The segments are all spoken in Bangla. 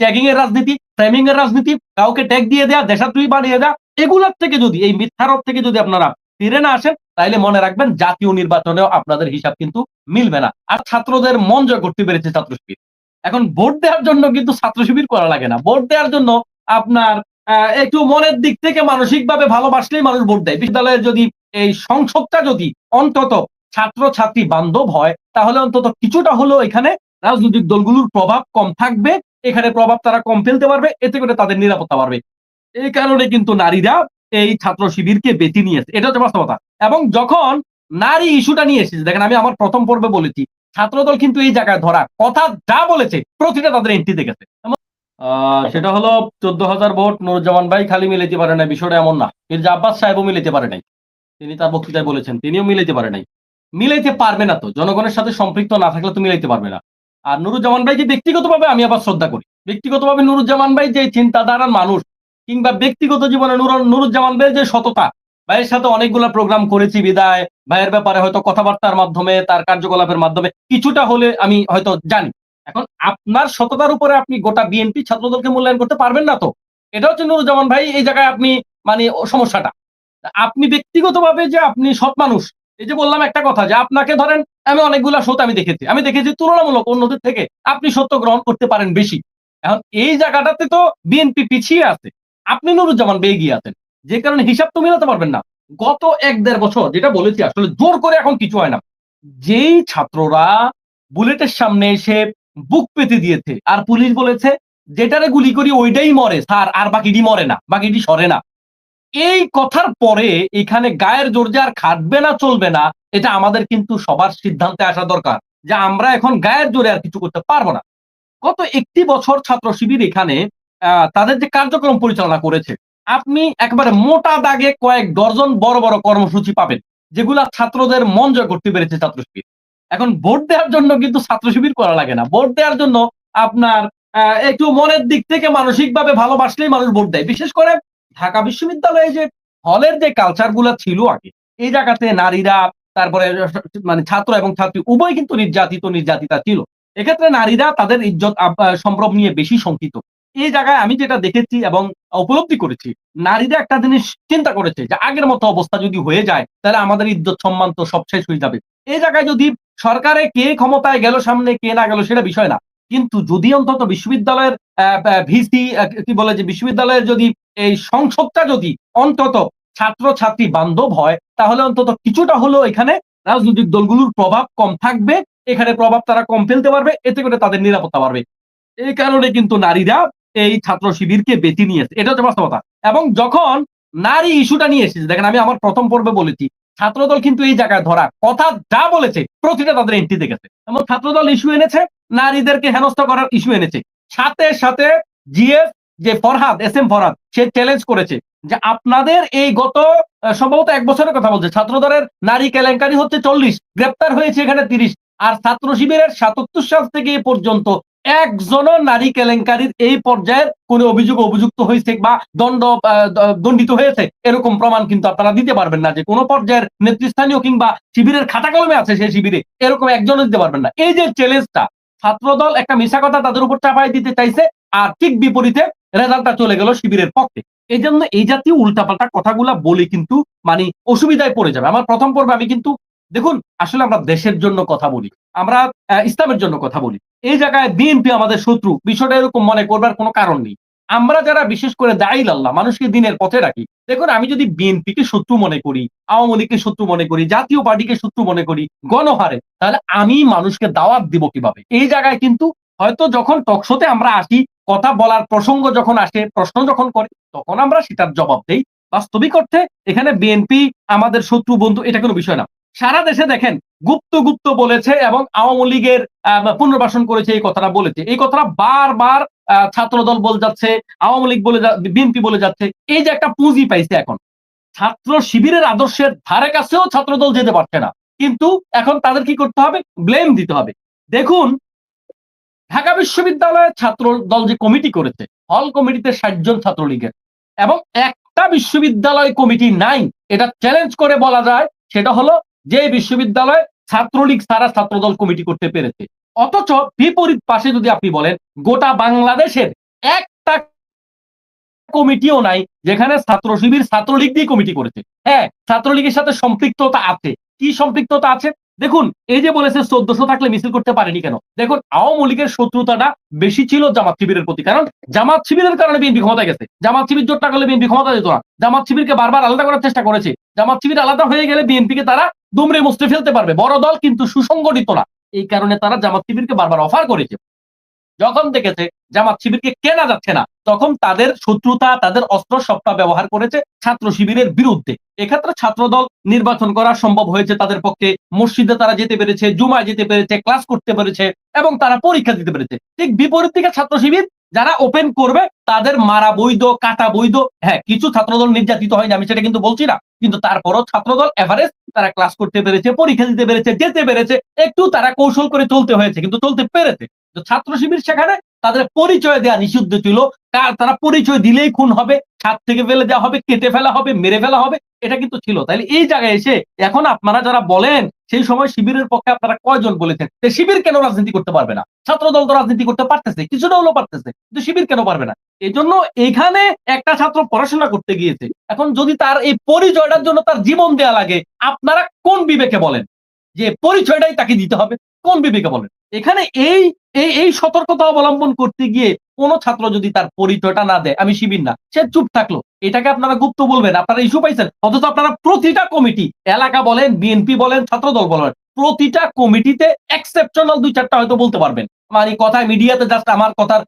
ট্যাগিং এর রাজনীতি ফ্রেমিং এর রাজনীতি, কাউকে ট্যাগ দিয়ে দেয়া দেশাত্রী বানিয়ে দেয়া, এগুলোর থেকে যদি, এই মিথ্যারোপ থেকে যদি আপনারা ফিরে না আসেন তাহলে মনে রাখবেন জাতীয় নির্বাচনেও আপনাদের হিসাব কিন্তু মিলবে না। আর ছাত্রদের মন জয় করতে পেরেছে ছাত্র শিবির এখন ভোট দেওয়ার জন্য কিন্তু ছাত্র শিবির করা লাগে না। ভোট দেওয়ার জন্য আপনার একটু মনের দিক থেকে মানসিকভাবে ভালোবাসলেই মানুষ ভোট দেয়। বিশ্ববিদ্যালয়ের যদি এই সংসদটা যদি অন্তত ছাত্র ছাত্রী বান্ধব হয়, তাহলে অন্তত কিছুটা হলেও এখানে রাজনৈতিক দলগুলোর প্রভাব কম থাকবে। এখানে প্রভাব তারা কম ফেলতে পারবে, এতে করে তাদের নিরাপত্তা বাড়বে। এই কারণে কিন্তু নারীরা এই ছাত্র শিবিরকে বেছে নিয়েছে এটা হচ্ছে বাস্তবতা। এবং যখন নারী ইস্যুটা নিয়ে এসেছে, দেখেন আমি আমার প্রথম পর্বে বলেছি, ছাত্রদল কিন্তু এই জায়গায় ধরা, কথা যা বলেছে, প্রতিটা তাদের এন্ট্রিতে গেছে। সেটা হলো চোদ্দ হাজার ভোট, নুরুজ্জামান ভাই খালি মিলাইতে পারে না বিষয়টা এমন না। মির্জা আব্বাস সাহেবও মিলাইতে পারে নাই। তিনি তার বক্তৃতায় বলেছেন, তিনিও মিলাইতে পারে নাই। মিলাইতে পারবে না তো, জনগণের সাথে সম্পৃক্ত না থাকলে তো মিলাইতে পারবে না। আর নুরুজ্জামান ভাইকে ব্যক্তিগতভাবে আমি আবার শ্রদ্ধা করি। ব্যক্তিগতভাবে নুরুজ্জামান ভাই যে চিন্তাধারার মানুষ কিংবা ব্যক্তিগত জীবনে নুর নুরুজ্জামান ভাইয়ের যে সততা, ভাইয়ের সাথে অনেকগুলো প্রোগ্রাম করেছি বিদায়, ভাইয়ের ব্যাপারে হয়তো কথাবার্তার মাধ্যমে, তার কার্যকলাপের মাধ্যমে, কিছুটা হলে আমি হয়তো জানি। এখন আপনার সততার উপরে আপনি গোটা বিএনপি ছাত্রদলকে মূল্যায়ন করতে পারবেন না তো? এটা হচ্ছে নুরুজ্জামান ভাই, এই জায়গায় আপনি মানে সমস্যাটা। আপনি ব্যক্তিগতভাবে যে আপনি সৎ মানুষ এই যে বললাম একটা কথা যে আপনাকে ধরেন আমি অনেকগুলা সত আমি দেখেছি। আমি দেখেছি তুলনামূলক অন্যদের থেকে আপনি সত্য গ্রহণ করতে পারেন বেশি। এখন এই জায়গাটাতে তো বিএনপি পিছিয়ে আছে। আপনি নুরুজ্জামান বে এগিয়ে আছেন। যে কারণে হিসাব তো মেলাতে পারবেন না। গত এক দেড় বছর যেটা বলেছি, আসলে জোর করে এখন কিছু হয় না। যেই ছাত্ররা বুলেটের সামনে এসে বুক পেতে দিয়েছে, আর পুলিশ বলেছে, যেটারে গুলি করি ওইটাই মরে, স্যার, আর বাকিটি মরে না, বাকিটি সরে না। এই কথার পরে এখানে গায়ের জোর আর খাটবে না, চলবে না, এটা আমাদের কিন্তু সবার সিদ্ধান্তে আসা দরকার যে আমরা এখন গায়ের জোরে আর কিছু করতে পারব না। গত একটি বছর ছাত্র শিবির এখানে তাদের যে কার্যক্রম পরিচালনা করেছে, আপনি একবারে মোটা দাগে কয়েক ডজন বড় বড় কর্মসূচি পাবেন, যেগুলা ছাত্রদের মন জয় করতে পেরেছে ছাত্র শিবির। এখন ভোট দেওয়ার জন্য কিন্তু ছাত্র শিবির করা লাগে না। ভোট দেওয়ার জন্য আপনার একটু মনের দিক থেকে মানসিকভাবে ভালোবাসলেই মানুষ ভোট দেয়। বিশেষ করে ঢাকা বিশ্ববিদ্যালয়ে যে হলের যে কালচারগুলা ছিল আগে, এই জায়গাতে নারীরা, তারপরে মানে ছাত্র এবং ছাত্রী উভয় কিন্তু নির্যাতিত, নির্যাতিতা ছিল। এক্ষেত্রে নারীরা তাদের ইজ্জত সম্ভ্রম নিয়ে বেশি শঙ্কিত। এই জায়গায় আমি যেটা দেখেছি এবং উপলব্ধি করেছি, নারীরা একটা জিনিস চিন্তা করেছে যে আগের মতো অবস্থা যদি হয়ে যায়, তাহলে আমাদের ইজ্জত সম্মান তো সব শেষ হয়ে যাবে। এই জায়গায় যদি সরকারে কে ক্ষমতায় গেল সামনে, কে না গেল সেটা বিষয় না। কিন্তু যদি অন্তত বিশ্ববিদ্যালয়ের ভিসি কি বলে যে বিশ্ববিদ্যালয়ের যদি এই সংসদটা যদি অন্তত ছাত্র ছাত্রী বান্ধব হয়, তাহলে অন্তত কিছুটা হলেও এখানে রাজনৈতিক দলগুলোর প্রভাব কম থাকবে। এখানে প্রভাব তারা কম ফেলতে পারবে, এতে করে তাদের নিরাপত্তা বাড়বে। এই কারণে কিন্তু নারীরা এই ছাত্র শিবিরকে বেছে নিয়েছে এটা হচ্ছে বাস্তবতা। এবং যখন নারী ইস্যুটা নিয়ে এসেছে, দেখেন আমি আমার প্রথম পর্বে বলেছি, ছাত্রদল কিন্তু এই জায়গায় ধরা, কথা যা বলেছে, প্রতিটা তাদের এন্ট্রিতে গেছে এবং ছাত্রদল ইস্যু এনেছে নারীদেরকে হেনস্থা করার ইস্যু এনেছে। সাথে সাথে জিএস যে ফরহাদ, এস এম ফরহাদ, সে চ্যালেঞ্জ করেছে যে আপনাদের এই গত সম্ভবত এক বছরের কথা বলছে, ছাত্রদলের নারী কেলেঙ্কারি হচ্ছে চল্লিশ, গ্রেপ্তার হয়েছে এখানে তিরিশ, আর ছাত্র শিবিরের সাতাত্তর সাল থেকে এ পর্যন্ত একজনও নারী কেলেঙ্কারির এই পর্যায়ের কোন অভিযোগ অভিযুক্ত হয়েছে বা দণ্ড দণ্ডিত হয়েছে, এরকম প্রমাণ কিন্তু আপনারা দিতে পারবেন না যে কোন পর্যায়ের নেতৃস্থানীয় কিংবা শিবিরের খাতা কলমে আছে সেই শিবিরে, এরকম একজনও দিতে পারবেন না। এই যে চ্যালেঞ্জটা ছাত্রদল একটা মিশা কথা তাদের উপর চাপাই দিতে চাইছে, আর ঠিক বিপরীতে রেজাল্টটা চলে গেল শিবিরের পক্ষে। এই জন্য এই জাতীয় উল্টাপাল্টা কথাগুলা বলে কিন্তু মানে অসুবিধায় পড়ে যাবে। আমার প্রথম পর্বে আমি কিন্তু, দেখুন, আসলে আমরা দেশের জন্য কথা বলি, আমরা ইসলামের জন্য কথা বলি। এই জায়গায় বিএনপি আমাদের শত্রু, বিষয়টা এরকম মনে করবার কোনো কারণ নেই। আমরা যারা বিশেষ করে দায়ী আল্লাহ, মানুষকে দিনের পথে রাখি। দেখুন, আমি যদি বিএনপিকে শত্রু মনে করি, আওয়ামী লীগকে শত্রু মনে করি, জাতীয় পার্টিকে শত্রু মনে করি, গণহারে, তাহলে আমি মানুষকে দাওয়াত দিব কীভাবে? এই জায়গায় কিন্তু হয়তো যখন টকশোতে আমরা আসি, কথা বলার প্রসঙ্গ যখন আসে, প্রশ্ন যখন করে, তখন আমরা সেটার জবাব দেই। বাস্তবিক অর্থে এখানে বিএনপি, আমাদের শত্রু বন্ধু, এটা কোনো বিষয় না। সারা দেশে দেখেন, গুপ্ত গুপ্ত বলেছে এবং আওয়ামী লীগের পুনর্বাসন করেছে, এই কথাটা বলেছে। এই কথাটা বারবার ছাত্রদল বলে যাচ্ছে, আওয়ামী লীগ বলে বিএনপি বলে যাচ্ছে, এই যে একটা পুঁজি পাইছে এখন। ছাত্র শিবিরের আদর্শের ধারে কাছেও ছাত্রদল যেতে পারছে না। কিন্তু এখন তাদের কি করতে হবে? ব্লেম দিতে হবে। দেখুন, ঢাকা বিশ্ববিদ্যালয়ের ছাত্র দল যে কমিটি করেছে, হল কমিটিতে ষাট জন ছাত্রলীগের, এবং একটা বিশ্ববিদ্যালয় কমিটি নাই, এটা চ্যালেঞ্জ করে বলা যায়, সেটা হলো যে বিশ্ববিদ্যালয় ছাত্রলীগ সারা ছাত্রদল কমিটি করতে পেরেছে। অথচ বিপরীত পাশে যদি আপনি বলেন, গোটা বাংলাদেশের একটা কমিটিও নাই যেখানে ছাত্র শিবির, ছাত্রলীগ দিয়ে কমিটি করেছে। হ্যাঁ ছাত্রলীগের সাথে সম্পৃক্ততা আছে। কি সম্পৃক্ততা আছে? দেখুন, এই যে বলেছে চোদ্দশো থাকলে মিছিল করতে পারেনি কেন? দেখুন, আওয়ামী লীগের শত্রুতাটা বেশি ছিল জামাত শিবিরের প্রতি। কারণ জামাত শিবিরের কারণে বিএনপি ক্ষমতা গেছে। জামাত শিবির জোটটা করলে বিএনপি ক্ষমতা যেত না। জামাত শিবিরকে বারবার আলাদা করার চেষ্টা করেছে। জামাত শিবির আলাদা হয়ে গেলে বিএনপিকে তারা দুমড়ে মুচড়ে ফেলতে পারবে। বড় দল কিন্তু সুসংগঠিত না। এই কারণে তারা জামাত শিবিরকে বারবার অফার করেছে। যখন দেখেছে জামাত শিবিরকে কেনা যাচ্ছে না, তখন তাদের শত্রুতা, তাদের অস্ত্র সপ্তাহ ব্যবহার করেছে ছাত্র শিবিরের বিরুদ্ধে। এক্ষেত্রে ছাত্রদল নির্বাচন করা সম্ভব হয়েছে তাদের পক্ষে। মসজিদে তারা যেতে পেরেছে, জুমায় যেতে পেরেছে ক্লাস করতে পেরেছে এবং তারা পরীক্ষা দিতে পেরেছে। ঠিক বিপরীত দিকে ছাত্র শিবির যারা ওপেন করবে, তাদের মারা বৈধ, কাটা বৈধ হ্যাঁ কিছু ছাত্রদল নির্যাতিত হয়নি, আমি সেটা কিন্তু বলছি না। কিন্তু তারপরও ছাত্রদল এভারেজ তারা ক্লাস করতে পেরেছে, পরীক্ষা দিতে পেরেছে, যেতে পেরেছে, একটু তারা কৌশল করে চলতে হয়েছে, কিন্তু চলতে পেরেছে। তো ছাত্র শিবির সেখানে তাদের পরিচয় দেওয়া নিষিদ্ধ ছিল। তারা পরিচয় দিলেই খুন হবে, ছাদ থেকে ফেলে দেওয়া হবে, কেটে ফেলা হবে, মেরে ফেলা হবে, এটা কিন্তু ছিল। তাইলে এই জায়গায় এসে এখন আপনারা যারা বলেন সেই সময় শিবিরের পক্ষে আপনারা কয়জন বলেছেন? যে শিবির কেন রাজনীতি করতে পারবে না? ছাত্র দল তো রাজনীতি করতে পারতেছে কিছুটা হলেও পারতেছে, কিন্তু শিবির কেন পারবে না? এই জন্য এখানে একটা ছাত্র পড়াশোনা করতে গিয়েছে। এখন যদি তার এই পরিচয়টার জন্য তার জীবন দেয়া লাগে, আপনারা কোন বিবেকে বলেন? যে পরিচয়টাই তাকে দিতে হবে, কোন বিবেকে বলেন? এখানে এই এই এই সতর্কতা অবলম্বন করতে গিয়ে কোন ছাত্র যদি তার পরিচয়টা না দেয়, আমি শিবির না, সে চুপ থাকল। এটাকে আপনারা গুপ্ত বলবেন, আপনারা ইস্যু পাইছেন, অথচ আপনারা প্রতিটা কমিটি এলাকা বলেন বিএনপি বলেন, ছাত্রদল বলেন, প্রতিটা কমিটিতে এক্সেপশনাল দুই চারটা হয়তো বলতে পারবেন। মানে কথায় মিডিয়াতে জাস্ট আমার কথার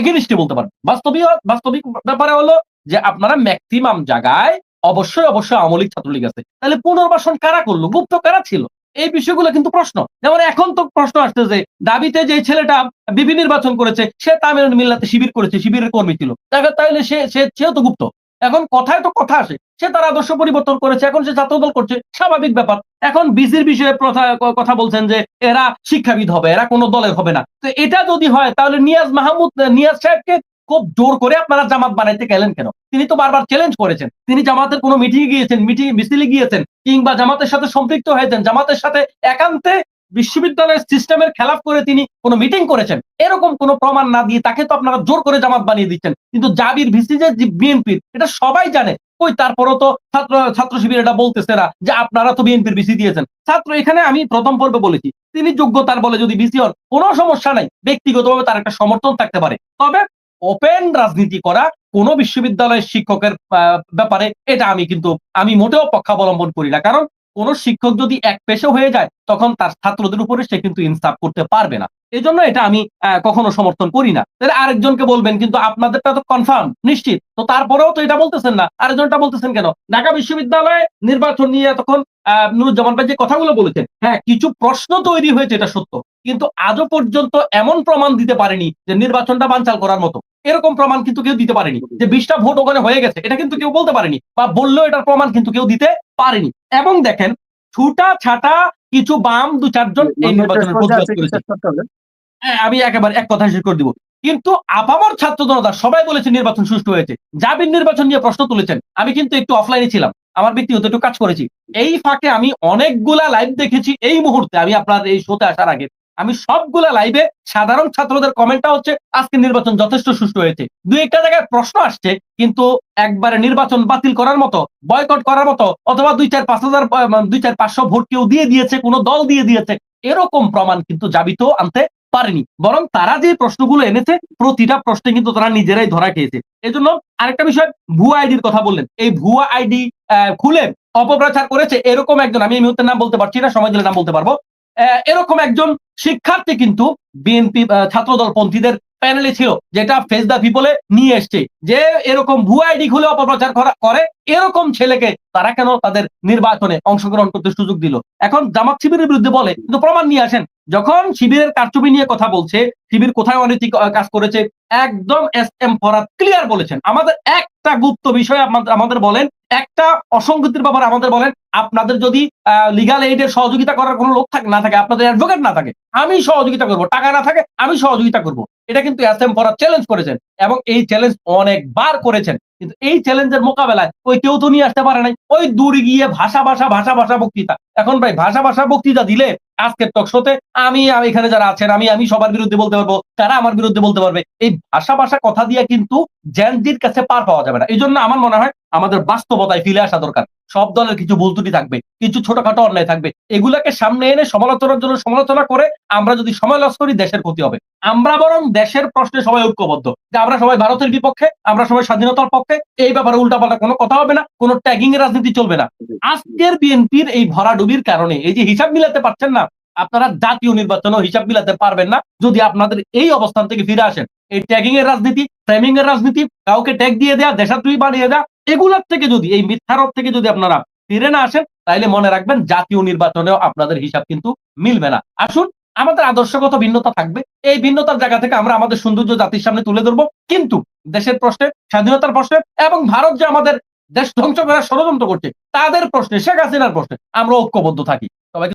এগেনিস্টে বলতে পারবেন। বাস্তবিক বাস্তবিক ব্যাপারে হলো যে আপনারা ম্যাক্সিমাম জায়গায় অবশ্যই অবশ্যই আওয়ামী লীগ ছাত্রলীগ আছে। তাহলে পুনর্বাসন কারা করল? গুপ্ত কারা ছিল? এই বিষয়গুলো কিন্তু প্রশ্ন। যেমন এখন তো প্রশ্ন আসছে যে, দাবিতে যে ছেলেটা বিবি নির্বাচন করেছে, সে তামিল মিল্লাতে শিবির করেছে, শিবিরের কর্মী ছিল। তাহলে সে সেও তো গুপ্ত। এখন কথায় তো কথা আসে। সে তার আদর্শ পরিবর্তন করেছে, এখন সে ছাত্রদল করছে, স্বাভাবিক ব্যাপার। এখন বিসির বিষয়ে কথা বলছেন যে, এরা শিক্ষাবিদ হবে, এরা কোনো দলের হবে না। তো এটা যদি হয়, তাহলে নিয়াজ মাহমুদ, নিয়াজ সাহেবকে খুব জোর করে আপনারা জামাত বানাইতে গেলেন কেন? তিনি তো বারবার চ্যালেঞ্জ করেছেন। তিনি জামাতের কোনো মিটিং গিয়েছেন, মিটিং, মিছিলে গিয়েছেন, কিংবা জামাতের সাথে সম্পৃক্ত হয়েছেন, জামাতের সাথে একান্তে বিশ্ববিদ্যালয়ের সিস্টেমের খেলাফ করে তিনি কোনো মিটিং করেছেন। এরকম কোনো প্রমাণ না দিয়ে তাকে তো আপনারা জোর করে জামাত বানিয়ে দিচ্ছেন। কিন্তু জাবির ভিসি যে বিএনপির, এটা সবাই জানে। ওই তারপরও তো ছাত্র ছাত্র শিবির এটা বলতেছে না যে আপনারা তো বিএনপির বিসি দিয়েছেন। ছাত্র, এখানে আমি প্রথম পর্বে বলেছি, তিনি যোগ্যতার বলে যদি বিসি হন, কোনো সমস্যা নাই। ব্যক্তিগতভাবে তার একটা সমর্থন থাকতে পারে। তবে ওপেন রাজনীতি করা কোন বিশ্ববিদ্যালয়ের শিক্ষকের ব্যাপারে, এটা আমি কিন্তু, আমি মোটেও পক্ষাবলম্বন করি না। কারণ কোন শিক্ষক যদি এক পেশে হয়ে যায়, তখন তার ছাত্রদের উপরে সে কিন্তু ইনসাফ করতে পারবে না। এই জন্য এটা আমি কখনো সমর্থন করি না। তাহলে আরেকজনকে বলবেন, কিন্তু আপনাদেরটা তো কনফার্ম নিশ্চিত। তো তারপরেও তো এটা বলতেছেন না। আরেকজনটা বলতেছেন কেন? ঢাকা বিশ্ববিদ্যালয়ে নির্বাচন নিয়ে আহ, নুরুজ্জামান ভাই যে কথাগুলো বলেছেন হ্যাঁ কিছু প্রশ্ন তৈরি হয়েছে, এটা সত্য। কিন্তু আজও পর্যন্ত এমন প্রমাণ দিতে পারেনি যে নির্বাচনটা বানচাল করার মতো। এরকম প্রমাণ কিন্তু কেউ দিতে পারেনি। যে বিশটা ভোট ওখানে হয়ে গেছে এটা কিন্তু কেউ বলতে পারেনি বা বললেও এটার প্রমাণ কিন্তু কেউ দিতে পারেনি। এবং দেখেন ছুটা ছাটা কিছু বাম দু চারজন এই নির্বাচনের প্রতিবাদ করেছে। হ্যাঁ, আমি একেবারে এক কথা শেষ করে দিব। কিন্তু আপামর ছাত্র জনতা সবাই বলেছে নির্বাচন সুষ্ঠু হয়েছে। জাবির নির্বাচন নিয়ে প্রশ্ন তুলেছেন। আমি কিন্তু একটু অফলাইনে ছিলাম। আমার ব্যক্তিগত একটু কাজ করেছি। এই ফাঁকে আমি অনেকগুলা লাইভ দেখেছি। এই মুহূর্তে আমি আপনার এই শোতে আসার আগে আমি সবগুলা লাইভে সাধারণ ছাত্রদের কমেন্টটা হচ্ছে, আজকে নির্বাচন যথেষ্ট সুষ্ঠু হয়েছে। দুই একটা জায়গায় প্রশ্ন আসছে, কিন্তু একবারে নির্বাচন বাতিল করার মতো বয়কট করার মতো, অথবা দুই চার পাঁচ হাজার দুই চার পাঁচশো ভোট কেউ দিয়ে দিয়েছে, কোনো দল দিয়ে দিয়েছে, এরকম প্রমাণ কিন্তু জাবিত আনতে পারেনি। বরং তারা যে প্রশ্নগুলো এনেছে, প্রতিটা প্রশ্নে কিন্তু তারা নিজেরাই ধরা খেয়েছে। এই জন্য আরেকটা বিষয়, ভুয়া আইডির কথা বললেন। এই ভুয়া আইডি খুলে অপপ্রচার করেছে, এরকম একজন, আমি এই মুহূর্তে নাম বলতে পারছি না, সময় দিলে নাম বলতে পারব। এরকম একজন শিক্ষার্থী কিন্তু বিএনপি ছাত্রদল পন্থীদের প্যানেলে ছিল, যেটা ফেস দা পিপলে নিয়ে এসছে, যে এরকম ভুয়া আইডি খুলে অপপ্রচার করা- করে এরকম ছেলেকে তারা কেন তাদের নির্বাচনে অংশগ্রহণ করতে সুযোগ দিল? এখন জামাত শিবিরের বিরুদ্ধে বলে, কিন্তু প্রমাণ নিয়ে আসেন যখন শিবিরের কারচুপি নিয়ে কথা বলছে, শিবির কোথায় অনৈতিক কাজ করেছে, একদম এস এম ফরাদ ক্লিয়ার বলেছেন। আমাদের একটা গুপ্ত বিষয় আমাদের- বলেন, একটা অসংগতির ব্যাপারে আমাদের বলেন, আপনাদের যদি লিগাল এইডের সহযোগিতা করার কোনো লোক থাকে, না থাকে, আপনাদের অ্যাডভোকেট না থাকে, আমি সহযোগিতা করব, টাকা না থাকে, আমি সহযোগিতা করব। এটা কিন্তু এস এম ফরাদ চ্যালেঞ্জ করেছেন এবং এই চ্যালেঞ্জ অনেকবার করেছেন। কিন্তু এই চ্যালেঞ্জের মোকাবেলায় ওই কেউ তো নিয়ে আসতে পারে নাই, ওই দূরে গিয়ে ভাষা ভাষা ভাষা ভাষা বক্তৃতা। এখন ভাই ভাষা ভাষা বক্তৃতা দিলে আজকের টকশোতে আমি আমি এখানে যারা আছেন, আমি আমি সবার বিরুদ্ধে বলতে পারব, তারা আমার বিরুদ্ধে বলতে পারবে। এই ভাষা ভাষা কথা দিয়ে কিন্তু জ্যানজির কাছে পার পাওয়া যাবে না। এই জন্য আমার মনে হয় আমাদের বাস্তবতায় ফিরে আসা দরকার। সব দলের কিছু ভুল ত্রুটি থাকবে কিছু ছোটখাটো অন্যায় থাকবে। এগুলাকে সামনে এনে সমালোচনার জন্য সমালোচনা করে আমরা যদি সময় লস করি দেশের ক্ষতি হবে। আমরা বরং দেশের প্রশ্নে সবাই ঐক্যবদ্ধ। যে আমরা সবাই ভারতের বিপক্ষে আমরা সবাই স্বাধীনতার পক্ষে এই ব্যাপারে উল্টাপাল্টা কোনো কথা হবে না কোনো ট্যাগিং এর রাজনীতি চলবে না। আজকের বিএনপির এই ভরাডুবির কারণে এই যে হিসাব মিলাতে পারছেন না আপনারা জাতীয় নির্বাচনও হিসাব মিলাতে পারবেন না যদি আপনাদের এই অবস্থান থেকে ফিরে আসেন। এই ট্যাগিং এর রাজনীতি ফ্রেমিং এর রাজনীতি, কাউকে ট্যাগ দিয়ে দেয়া দেশাত্রী বানিয়ে দেয়া, এগুলোর থেকে যদি, এই মিথ্যারোপ থেকে যদি আপনারা ফিরে না আসেন তাহলে মনে রাখবেন জাতীয় নির্বাচনেও আপনাদের হিসাব কিন্তু মিলবে না। আসুন, আমাদের আদর্শগত ভিন্নতা থাকবে। এই ভিন্নতার জায়গা থেকে আমরা আমাদের সৌন্দর্য জাতির সামনে তুলে ধরবো। কিন্তু দেশের প্রশ্নে, স্বাধীনতার প্রশ্নে এবং ভারত যে আমাদের দেশ ধ্বংস করার ষড়যন্ত্র করছে, তাদের প্রশ্নে, শেখ হাসিনার প্রশ্নে আমরা ঐক্যবদ্ধ থাকি। সবাইকে